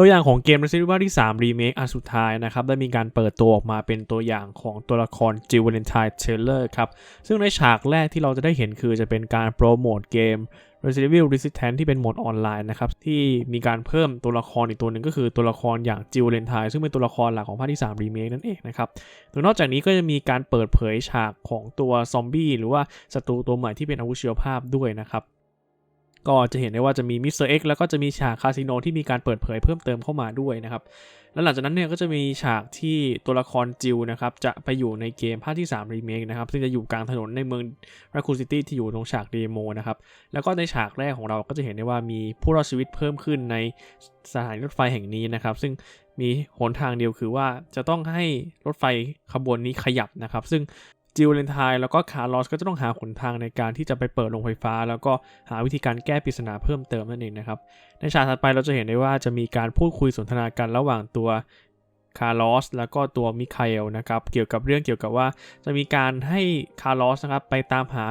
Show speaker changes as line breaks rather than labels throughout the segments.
ตัวอย่างของเกม Resident Evil ที่ 3 Remake อันสุดท้ายนะครับ ได้มีการเปิดตัวออกมาเป็นตัวอย่างของตัวละครจิวเวเลนไทน์เทเลอร์ครับ ซึ่งในฉากแรกที่เราจะได้เห็นคือจะเป็นการโปรโมทเกม Resident Evil Resistance ที่เป็นโหมดออนไลน์นะครับ ที่มีการเพิ่มตัวละครอีกตัวหนึ่งก็คือตัวละครอย่างจิวเวเลนไทน์ซึ่งเป็นตัวละครหลักของภาคที่3 Remake นั่นเองนะครับโดยนอกจากนี้ก็จะมีการเปิดเผยฉากของตัวซอมบี้หรือว่าศัตรูตัวใหม่ที่เป็นอาวุธชีวภาพด้วยนะครับ ก็จะเห็นได้ว่าจะมีมิสเตอร์เอ็กแล้วก็จะมีฉากคาสิโนที่มีการเปิดเผยเพิ่มเติมเข้ามาด้วยนะครับ แล้วหลังจากนั้นเนี่ยก็จะมีฉากที่ตัวละครจิวนะครับจะไปอยู่ในเกมภาคที่3 Remake นะครับซึ่งจะอยู่กลางถนนในเมืองราคูซิตี้ที่อยู่ตรงฉากเดโมนะครับแล้วก็ในฉากแรกของเราก็จะเห็นได้ว่ามีผู้รอดชีวิตเพิ่มขึ้นในสถานีรถไฟแห่งนี้นะครับ ซึ่งมีหนทางเดียวคือว่าจะต้องให้รถไฟขบวนนี้ขยับนะครับ ซึ่ง จิวเลนไทแล้วก็คาร์ลอสก็จะต้องหาหนทางในการที่จะไปเปิดโรงไฟฟ้า แล้วก็หาวิธีการแก้ปริศนาเพิ่มเติมนั่นเองนะครับ ในฉากถัดไปเราจะเห็นได้ว่าจะมีการพูดคุยสนทนากันระหว่างตัวคาร์ลอสแล้วก็ตัวมิคาเอลนะครับเกี่ยวกับเรื่องเกี่ยวกับว่าจะมีการให้คาร์ลอสนะครับไปตามหา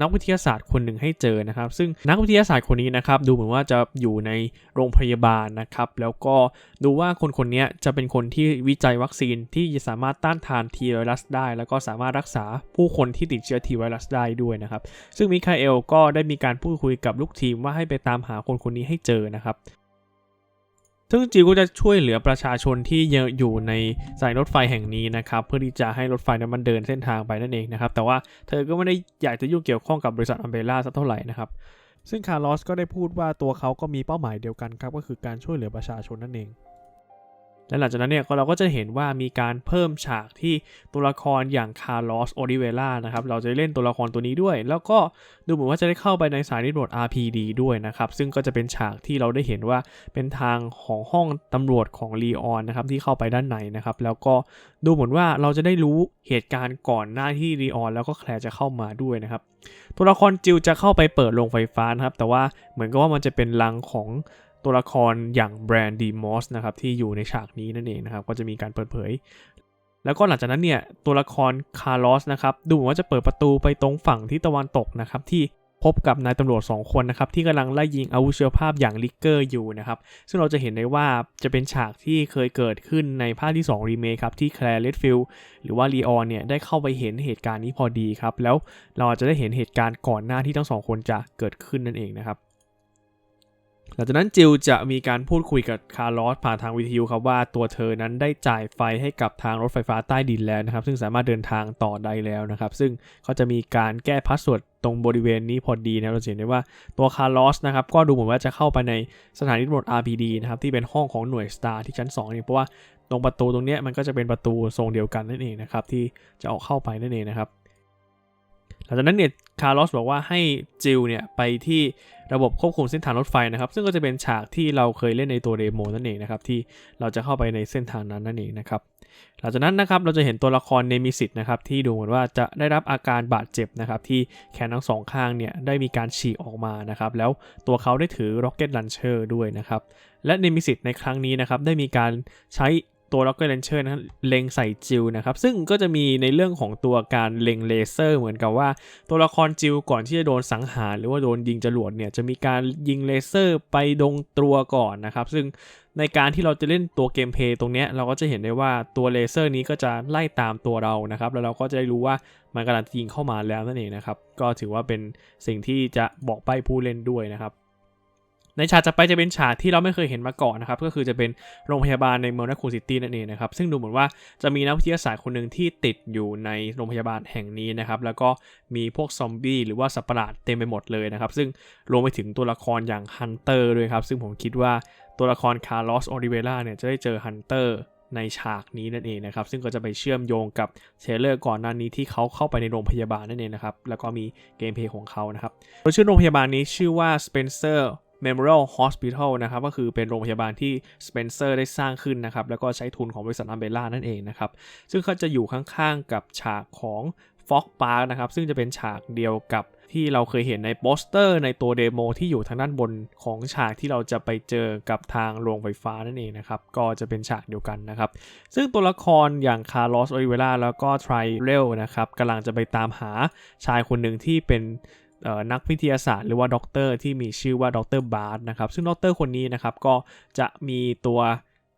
นักวิทยาศาสตร์คนหนึ่งให้เจอนะครับ ซึ่งนักวิทยาศาสตร์คนนี้นะครับดูเหมือนว่าจะอยู่ในโรงพยาบาลนะครับ แล้วก็ดูว่าคนคนนี้จะเป็นคนที่วิจัยวัคซีนที่จะสามารถต้านทานทีไวรัสได้ แล้วก็สามารถรักษาผู้คนที่ติดเชื้อทีไวรัสได้ด้วยนะครับ ซึ่งมิคาเอลก็ได้มีการพูดคุยกับลูกทีมว่าให้ไปตามหาคนคนนี้ให้เจอนะครับ ซึ่งจิงก็จะช่วยเหลือประชาชนที่อยู่ในสายรถไฟแห่งนี้นะครับ เพื่อที่จะให้รถไฟนั้นมันเดินเส้นทางไปนั่นเองนะครับ แต่ว่าเธอก็ไม่ได้อยากจะยุ่งเกี่ยวข้องกับบริษัทอัมเบร่าสักเท่าไหร่นะครับ ซึ่งคาร์ลอสก็ได้พูดว่าตัวเขาก็มีเป้าหมายเดียวกันครับ ก็คือการช่วยเหลือประชาชนนั่นเอง และหลังจากนั้นเนี่ยเราก็จะเห็นว่ามีการเพิ่มฉากที่ตัวละครอย่างคาร์ลอสโอลิเวล่านะครับ เราจะเล่นตัวละครตัวนี้ด้วย แล้วก็ดูเหมือนว่าจะได้เข้าไปในสายนิโรด RPD ด้วยนะครับ ซึ่งก็จะเป็นฉากที่เราได้เห็นว่าเป็นทางของห้องตำรวจของลีออนนะครับที่เข้าไปด้านในนะครับ แล้วก็ดูเหมือนว่าเราจะได้รู้เหตุการณ์ก่อนหน้าที่ลีออนแล้วก็แคลร์จะเข้ามาด้วยนะครับตัวละครจิวจะเข้าไปเปิดโรงไฟฟ้านะครับแต่ว่าเหมือนกับว่ามันจะเป็นลังของ ตัวละครอย่างแบรนด์ดีมอสนะครับที่อยู่ในฉากนี้นั่นเองนะครับก็จะมีการเปิดเผย แล้วก็หลังจากนั้นเนี่ยตัวละครคาร์ลอสนะครับดูเหมือนว่าจะเปิดประตูไปตรงฝั่งที่ตะวันตกนะครับที่พบกับนายตำรวจ 2 คนนะครับที่กำลังไล่ยิงอาวุธชีวภาพอย่างลิกเกอร์อยู่นะครับซึ่งเราจะเห็นได้ว่าจะเป็นฉากที่เคยเกิดขึ้นในภาคที่ 2 รีเมคครับที่แคลร์เลดฟิลหรือว่าลีออนเนี่ยได้เข้าไปเห็นเหตุการณ์นี้พอดีครับ แล้วเราอาจจะได้เห็นเหตุการณ์ก่อนหน้าที่ทั้งสองคนจะเกิดขึ้นนั่นเองนะครับ หลังจากนั้นจิลจะมีการพูดคุยกับคาร์ลอสผ่านทางวิทยุครับว่าตัวเธอนั้นได้จ่ายไฟให้กับทางรถไฟฟ้าใต้ดินแล้วนะครับ ซึ่งสามารถเดินทางต่อได้แล้วนะครับ ซึ่งเขาจะมีการแก้พาสเวิร์ดตรงบริเวณนี้พอดีนะเราเห็นได้ว่าตัวคาร์ลอสนะครับก็ดูเหมือนว่าจะเข้าไปในสถานีตำรวจ RPD นะครับที่เป็นห้องของหน่วย Star ที่ชั้น2นี่เพราะว่าตรงประตูตรงนี้มันก็จะเป็นประตูทรงเดียวกันนั่นเองนะครับที่จะออกเข้าไปนั่นเองนะครับหลังจากนั้นเนี่ยคาร์ลอสบอกว่าให้จิลเนี่ยไปที่ ระบบควบคุมเส้นทางรถไฟนะครับ ซึ่งก็จะเป็นฉากที่เราเคยเล่นในตัวเดโมนั่นเองนะครับที่เราจะเข้าไปในเส้นทางนั้นนั่นเองนะครับหลังจากนั้นนะครับเราจะเห็นตัวละครเนมิสิตนะครับที่ดูเหมือนว่าจะได้รับอาการบาดเจ็บนะครับที่แขนทั้งสองข้างเนี่ยได้มีการฉีกออกมานะครับแล้วตัวเขาได้ถือ Rocket Launcher ด้วยนะครับและเนมิสิตในครั้งนี้นะครับได้มีการใช้ ตัว Rocket Launcher นั้นเล็งใส่จิลนะครับ ซึ่งก็จะมีในเรื่องของตัวการเล็งเลเซอร์ เหมือนกับว่า ตัวละครจิลก่อนที่จะโดนสังหารหรือว่าโดนยิงจรวดเนี่ยจะมีการยิงเลเซอร์ไปดงตัวก่อนนะครับ ซึ่งในการที่เราจะเล่นตัวเกมเพย์ตรงนี้เราก็จะเห็นได้ว่าตัวเลเซอร์นี้ก็จะไล่ตามตัวเรานะครับ แล้วเราก็จะได้รู้ว่ามันกำลังยิงเข้ามาแล้วนั่นเองนะครับ ก็ถือว่าเป็นสิ่งที่จะบอกใบผู้เล่นด้วยนะครับ ในฉากจะไปจะเป็นฉากที่เราไม่เคยเห็นมาก่อนนะครับ ก็คือจะเป็นโรงพยาบาลในเมืองนักคูซิตี้นั่นเองนะครับ ซึ่งดูเหมือนว่าจะมีนักวิทยาศาสตร์คนหนึ่งที่ติดอยู่ในโรงพยาบาลแห่งนี้นะครับ แล้วก็มีพวกซอมบี้หรือว่าสัตว์ประหลาดเต็มไปหมดเลยนะครับ ซึ่งรวมไปถึงตัวละครอย่างฮันเตอร์ด้วยครับ ซึ่งผมคิดว่าตัวละครคาร์ลอสโอลิเวล่าเนี่ยจะได้เจอฮันเตอร์ในฉากนี้นั่นเองนะครับ ซึ่งก็จะไปเชื่อมโยงกับเทเลอร์ก่อนหน้านี้ที่เขาเข้าไปในโรงพยาบาลนั่นเองนะครับ แล้วก็มีเกมเพลย์ของเขานะครับโดยชื่อโรงพยาบาลนี้ชื่อว่า Spencer Memorial Hospital นะครับก็คือเป็นโรงพยาบาลที่ Spencer ได้สร้างขึ้นนะครับแล้วก็ใช้ทุนของบริษัทอัมเบร่านั่นเองนะครับซึ่งเขาจะอยู่ข้างๆกับฉากของ Fox Park นะครับซึ่งจะเป็นฉากเดียวกับที่เราเคยเห็นในโปสเตอร์ในตัวเดโมที่อยู่ทางด้านบนของฉากที่เราจะไปเจอกับทางโรงไฟฟ้านั่นเองนะครับ ก็จะเป็นฉากเดียวกันนะครับ ซึ่งตัวละครอย่างคาร์ลอสโอลิเวล่าแล้วก็ไทรเรลนะครับกำลังจะไปตามหาชายคนหนึ่งที่เป็น นักวิทยาศาสตร์หรือว่าด็อกเตอร์ที่มีชื่อว่าด็อกเตอร์บาร์ดนะครับ ซึ่งด็อกเตอร์คนนี้นะครับก็จะมีตัว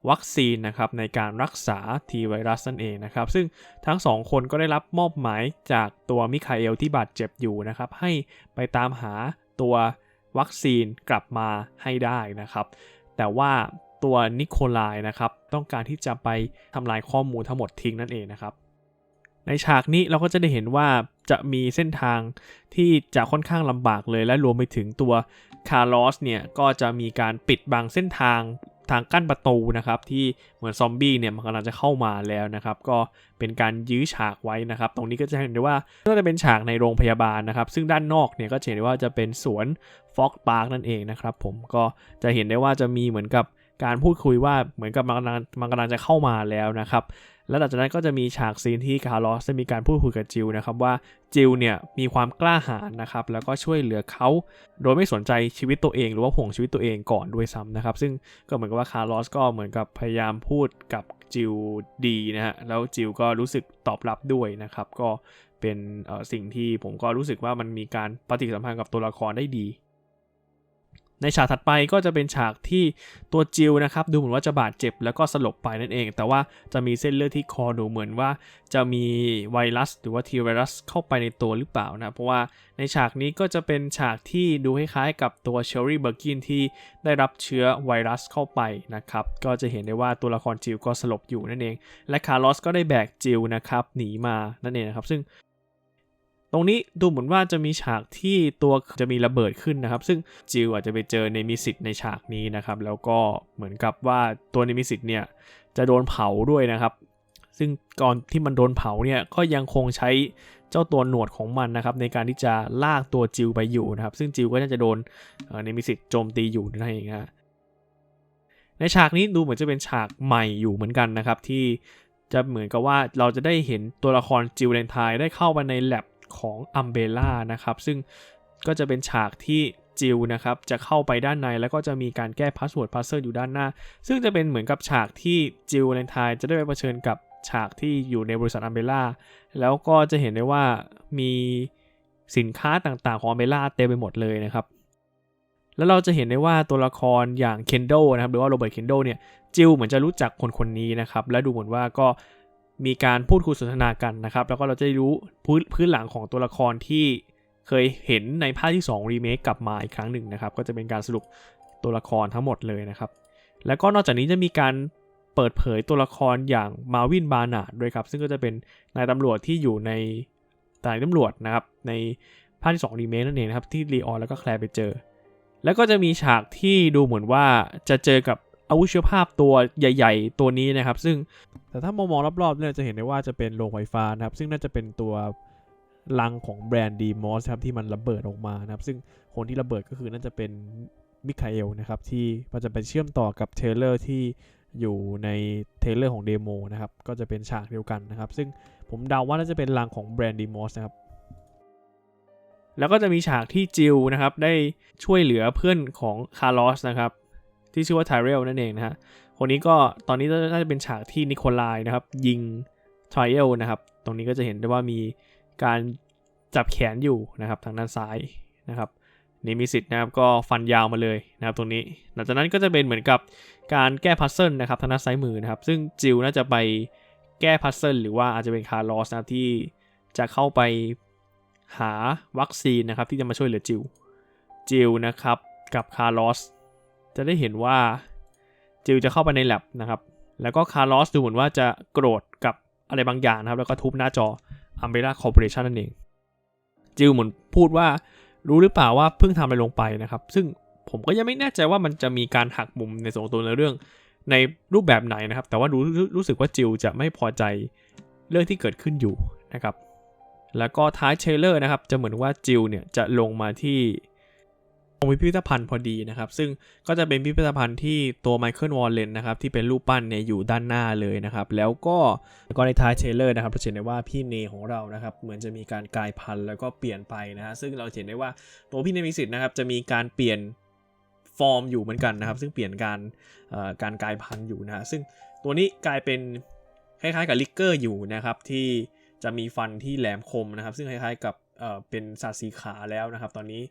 วัคซีนนะครับในการรักษาทีไวรัสนั่นเองนะครับ ซึ่งทั้งสองคนก็ได้รับมอบหมายจากตัวมิคาเอลที่บาดเจ็บอยู่นะครับ ให้ไปตามหาตัววัคซีนกลับมาให้ได้นะครับ แต่ว่าตัวนิโคลายนะครับ ต้องการที่จะไปทำลายข้อมูลทั้งหมดทิ้งนั่นเองนะครับ ในฉากนี้เราก็จะได้เห็นว่าจะมีเส้นทางที่จะค่อนข้างลำบากเลยและรวมไปถึงตัวคาร์ลอสเนี่ยก็จะมีการปิดบังเส้นทางทางกั้นประตูนะครับที่เหมือนซอมบี้เนี่ยมันกำลังจะเข้ามาแล้วนะครับก็เป็นการยื้อฉากไว้นะครับ ตรงนี้ก็จะเห็นได้ว่าก็จะเป็นฉากในโรงพยาบาลนะครับ ซึ่งด้านนอกเนี่ยก็จะเห็นได้ว่าจะเป็นสวนฟ็อกพาร์คนั่นเองนะครับ ผมก็จะเห็นได้ว่าจะมีเหมือนกับการพูดคุยว่าเหมือนกับมันกำลังมันกำลังจะเข้ามาแล้วนะครับ แล้วหลังจากนั้นก็จะมีฉากซีนที่คาร์ลอสจะมีการพูดคุยกับจิลนะครับว่าจิลเนี่ยมีความกล้าหาญนะครับแล้วก็ช่วยเหลือเขาโดยไม่สนใจชีวิตตัวเองหรือว่าห่วงชีวิตตัวเองก่อนด้วยซ้ำนะครับซึ่งก็เหมือนกับว่าคาร์ลอสก็เหมือนกับพยายามพูดกับจิลดีนะฮะแล้วจิลก็รู้สึกตอบรับด้วยนะครับก็เป็นสิ่งที่ผมก็รู้สึกว่ามันมีการปฏิสัมพันธ์กับตัวละครได้ดี ในฉากถัดไปก็จะเป็นฉากที่ตัวจิลนะครับดูเหมือนว่าจะบาดเจ็บแล้วก็สลบไปนั่นเอง แต่ว่าจะมีเส้นเลือดที่คอดูเหมือนว่า จะมีไวรัส หรือว่าทีไวรัสเข้าไปในตัวหรือเปล่านะเพราะว่าในฉากนี้ก็จะเป็นฉากที่ดูคล้ายๆกับตัวเชอรี่เบอร์กินที่ได้รับเชื้อไวรัสเข้าไปนะครับก็จะเห็นได้ว่าตัวละครจิลก็สลบอยู่นั่นเอง และคาร์ลอสก็ได้แบกจิลนะครับหนีมานั่นเองนะครับซึ่ง รงนี้ดูเหมือนว่าจะมีฉากที่ตัวจะมีระเบิดขึ้นนะครับ ซึ่งจิลอาจจะไปเจอเนมิสิตในฉากนี้นะครับ แล้วก็เหมือนกับว่าตัวเนมิสิตเนี่ยจะโดนเผาด้วยนะครับ ซึ่งก่อนที่มันโดนเผาเนี่ยก็ยังคงใช้เจ้าตัวหนวดของมันนะครับ ในการที่จะลากตัวจิลไปอยู่นะครับ ซึ่งจิลก็น่าจะโดนเนมิสิตโจมตีอยู่นั่นเองฮะในฉากนี้ดูเหมือนจะเป็นฉากใหม่อยู่เหมือนกันนะครับที่จะเหมือนกับว่าเราจะได้เห็นตัวละครจิลเลนไทได้เข้าไปในแ a บ ของอัมเบล่านะครับซึ่งก็จะเป็นฉากที่จิลนะครับจะเข้าไปด้านในแล้วก็จะมีการแก้พาสเวิร์ดพาสเซอร์อยู่ด้านหน้า ซึ่งจะเป็นเหมือนกับฉากที่จิลเลนไทจะได้ไปเผชิญกับฉากที่อยู่ในบริษัทอัมเบล่าแล้วก็จะเห็นได้ว่ามีสินค้าต่างๆของอัมเบล่าเต็มไปหมดเลยนะครับ แล้วเราจะเห็นได้ว่าตัวละครอย่างเคนโดนะครับหรือว่าโรเบิร์ตเคนโดเนี่ยจิลเหมือนจะรู้จักคนคนนี้นะครับและดูเหมือนว่าก็ มีการพูดคุยสนทนากันนะครับ แล้วก็เราจะได้รู้พื้นพื้นหลังของตัวละครที่เคยเห็นในภาคที่2รีเมคกลับมาอีกครั้งหนึ่งนะครับ ก็จะเป็นการสรุปตัวละครทั้งหมดเลยนะครับ แล้วก็นอกจากนี้จะมีการเปิดเผยตัวละครอย่างมาวินบานาดด้วยครับ ซึ่งก็จะเป็นนายตำรวจที่อยู่ในตายตำรวจนะครับ ในภาคที่2รีเมคนั่นเองนะครับที่ลีออนแล้วก็แคลร์ไปเจอ แล้วก็จะมีฉากที่ดูเหมือนว่าจะเจอกับ อาวุธชีวภาพตัวใหญ่ ๆ ตัวนี้นะครับ ซึ่งแต่ถ้ามองรอบๆเนี่ยจะเห็นได้ว่าจะเป็นโรงไฟฟ้านะครับ ซึ่งน่าจะเป็นตัวลังของแบรนด์ดีมอสครับที่มันระเบิดออกมานะครับ ซึ่งคนที่ระเบิดก็คือน่าจะเป็นมิคาเอลนะครับที่มันจะไปเชื่อมต่อกับเทเลอร์ที่อยู่ในเทเลอร์ของเดโมนะครับ ก็จะเป็นฉากเดียวกันนะครับ ซึ่งผมเดาว่าน่าจะเป็นลังของแบรนด์ดีมอสนะครับแล้วก็จะมีฉากที่จิลนะครับได้ช่วยเหลือเพื่อนของคาร์ลอสนะครับ ที่ชื่อว่าไทเรลนั่นเองนะฮะคนนี้ก็ตอนนี้น่าจะเป็นฉากที่นิโคลายนะครับ ยิงไทเรลนะครับ ตรงนี้ก็จะเห็นได้ว่ามีการจับแขนอยู่นะครับทางด้านซ้ายนะครับนี่มีสิทธิ์นะครับก็ฟันยาวมาเลยนะครับตรงนี้ หลังจากนั้นก็จะเป็นเหมือนกับการแก้พัซเซิลนะครับทางด้านซ้ายมือนะครับ ซึ่งจิลน่าจะไปแก้พัซเซิลหรือว่าอาจจะเป็นคาร์ลอสนะที่จะเข้าไปหาวัคซีนนะครับที่จะมาช่วยเหลือจิลจิลนะครับกับคาร์ลอส จะได้เห็นว่าจิลจะเข้าไปในแ a บนะครับ แล้วก็คาร์ลอสดูเหมือนว่าจะโกรธกับอะไรบางอย่างนะครับ แล้วก็ทุบหน้าจอ Umbrella Corporation นั่นเอง จิลเหมือนพูดว่ารู้หรือเปล่าว่าเพิ่งทำอะไรลงไปนะครับ ซึ่งผมก็ยังไม่แน่ใจว่ามันจะมีการหักมุมในส่วนตัวในเรื่องในรูปแบบไหนนะครับ แต่ว่ารู้รู้สึกว่าจิลจะไม่พอใจเรื่องที่เกิดขึ้นอยู่นะครับ แล้วก็ท้ายเชลเลอร์นะครับ จะเหมือนว่าจิลเนี่ยจะลงมาที่ องพิพิธภัณฑ์พอดีนะครับ ซึ่งก็จะเป็นพิพิธภัณฑ์ที่ตัวไมเคิลวอลเลนนะครับที่เป็นรูปปั้นเนี่ยอยู่ด้านหน้าเลยนะครับ แล้วก็ก็ในท้ายเทเลอร์นะครับเราเห็นได้ว่าพี่เนของเรานะครับเหมือนจะมีการกลายพันธุ์แล้วก็เปลี่ยนไปนะฮะซึ่งเราเห็นได้ว่าตัวพี่เนมิสิตนะครับจะมีการเปลี่ยนฟอร์มอยู่เหมือนกันนะครับ ซึ่งเปลี่ยนการการกลายพันธุ์อยู่นะฮะซึ่งตัวนี้กลายเป็นคล้ายๆกับลิกเกอร์อยู่นะครับที่จะมีฟันที่แหลมคมนะครับ ซึ่งคล้ายๆกับเอ่อเป็นสัตว์สีขาแล้วนะครับ ตอนนี้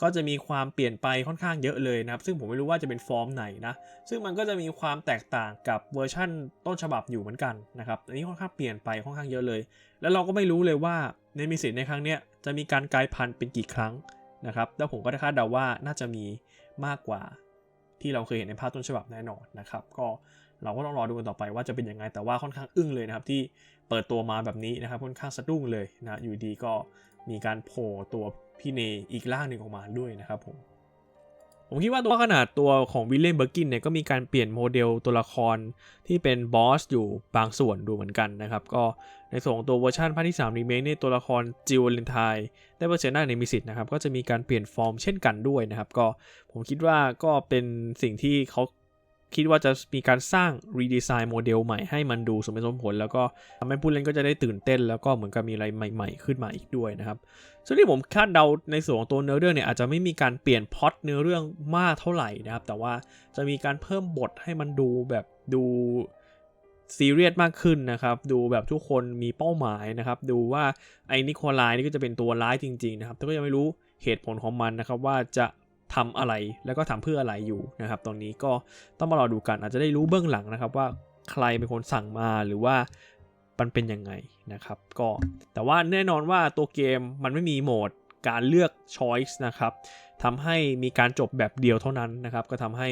ก็จะมีความเปลี่ยนไปค่อนข้างเยอะเลยนะครับ ซึ่งผมไม่รู้ว่าจะเป็นฟอร์มไหนนะ ซึ่งมันก็จะมีความแตกต่างกับเวอร์ชั่นต้นฉบับอยู่เหมือนกันนะครับ อันนี้ค่อนข้างเปลี่ยนไปค่อนข้างเยอะเลย แล้วเราก็ไม่รู้เลยว่าในมิสิในครั้งเนี้ยจะมีการกลายพันธุ์เป็นกี่ครั้งนะครับ แล้วผมก็ได้คาดเดาว่าน่าจะมีมากกว่า ที่เราเคยเห็นในภาพต้นฉบับแน่นอนนะครับ ก็เราก็ต้องรอดูกันต่อไปว่าจะเป็นยังไง แต่ว่าค่อนข้างอึ้งเลยนะครับที่เปิดตัวมาแบบนี้นะครับค่อนข้างสะดุ้งเลยนะ อยู่ดีก็มีการโผล่ตัว พี่เนอีกร่างหนึ่งออกมาด้วยนะครับผมผมคิดว่าตัวขนาดตัวของวิลเลียมเบอร์กินเนี่ยก็มีการเปลี่ยนโมเดลตัวละครที่เป็นบอสอยู่บางส่วนดูเหมือนกันนะครับ ก็ในส่วนของตัวเวอร์ชันภาคที่3รีเมคเนี่ยตัวละครจิวเลนไทได้เปอร์เซ็นต์หน้าในมิสิตนะครับ ก็จะมีการเปลี่ยนฟอร์มเช่นกันด้วยนะครับ ก็ผมคิดว่าก็เป็นสิ่งที่เขา คิดว่าจะมีการสร้างรีดีไซน์โมเดลใหม่ให้มันดูสมเหตุสมผล แล้วก็ทำให้ผู้เล่นก็จะได้ตื่นเต้น แล้วก็เหมือนกับมีอะไรใหม่ ๆ ขึ้นมาอีกด้วยนะครับ ซึ่งที่ผมคาดเดาในส่วนของตัวเนื้อเรื่องเนี่ยอาจจะไม่มีการเปลี่ยนพล็อตเนื้อเรื่องมากเท่าไหร่นะครับ แต่ว่าจะมีการเพิ่มบทให้มันดูแบบดูซีเรียสมากขึ้นนะครับ ดูแบบทุกคนมีเป้าหมายนะครับ ดูว่าไอ้นิโคลายนี่ก็จะเป็นตัวร้ายจริง ๆ นะครับแต่ก็ยังไม่รู้เหตุผลของมันนะครับว่าจะ ทำอะไรแล้วก็ทำเพื่ออะไรอยู่นะครับ ตอนนี้ก็ต้องมารอดูกันอาจจะได้รู้เบื้องหลังนะครับว่าใครเป็นคนสั่งมาหรือว่ามันเป็นยังไงนะครับ ก็แต่ว่าแน่นอนว่าตัวเกมมันไม่มีโหมดการเลือก choice นะครับทำให้มีการจบแบบเดียวเท่านั้นนะครับ ก็ทำให้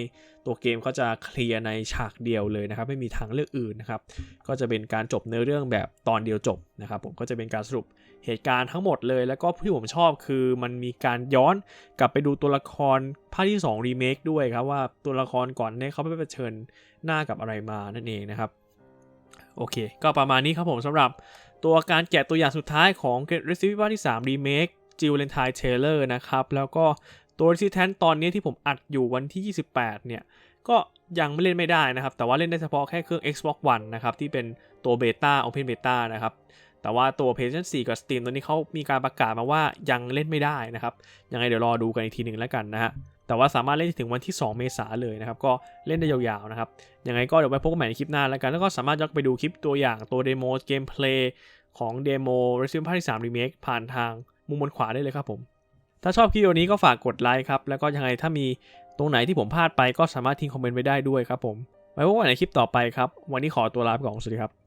ตัวเกมเขาจะเคลียร์ในฉากเดียวเลยนะครับ ไม่มีทางเลือกอื่นนะครับ ก็จะเป็นการจบเนื้อเรื่องแบบตอนเดียวจบนะครับ ผมก็จะเป็นการสรุป เหตุการณ์ทั้งหมดเลย แล้วก็ที่ผมชอบคือมันมีการย้อนกลับไปดูตัวละครภาคที่2รีเมคด้วยครับว่าตัวละครก่อนเนี่ยเขาไปเผชิญหน้ากับอะไรมานั่นเองนะครับ โอเค ก็ประมาณนี้ครับผมสำหรับตัวการแกะตัวอย่างสุดท้ายของ Get Resident Evil ที่3 Remake Jill l e n t i n e Taylor นะครับ แล้วก็ตัว Resistance ตอนนี้ที่ผมอัดอยู่วันที่ 28 เนี่ย ก็ยังไม่เล่นไม่ได้นะครับ แต่ว่าเล่นได้เฉพาะแค่เครื่อง Xbox One นะครับ ที่เป็นตัว Beta Open Beta นะครับ แต่ว่าตัว PlayStation 4 กับ Steam ตัวนี้เขามีการประกาศมาว่ายังเล่นไม่ได้นะครับ ยังไงเดี๋ยวรอดูกันอีกทีหนึ่งแล้วกันนะฮะ แต่ว่าสามารถเล่นถึงวันที่ 2 เมษายนเลยนะครับ ก็เล่นได้ยาวๆนะครับ ยังไงก็เดี๋ยวไปพบกันใหม่ในคลิปหน้าแล้วกัน แล้วก็สามารถย้อนไปดูคลิปตัวอย่างตัวเดโมเกมเพลย์ของเดโม Resident Evil ที่3 Remake ผ่านทางมุมบนขวาได้เลยครับผม ถ้าชอบคลิปวิดีโอนี้ก็ฝากกดไลค์ครับ แล้วก็ยังไงถ้ามีตรงไหนที่ผมพลาดไปก็สามารถทิ้งคอมเมนต์ไว้ได้ด้วยครับผม ไว้พบกันในคลิปต่อไปครับ วันนี้ขอตัวลาไปก่อน สวัสดีครับ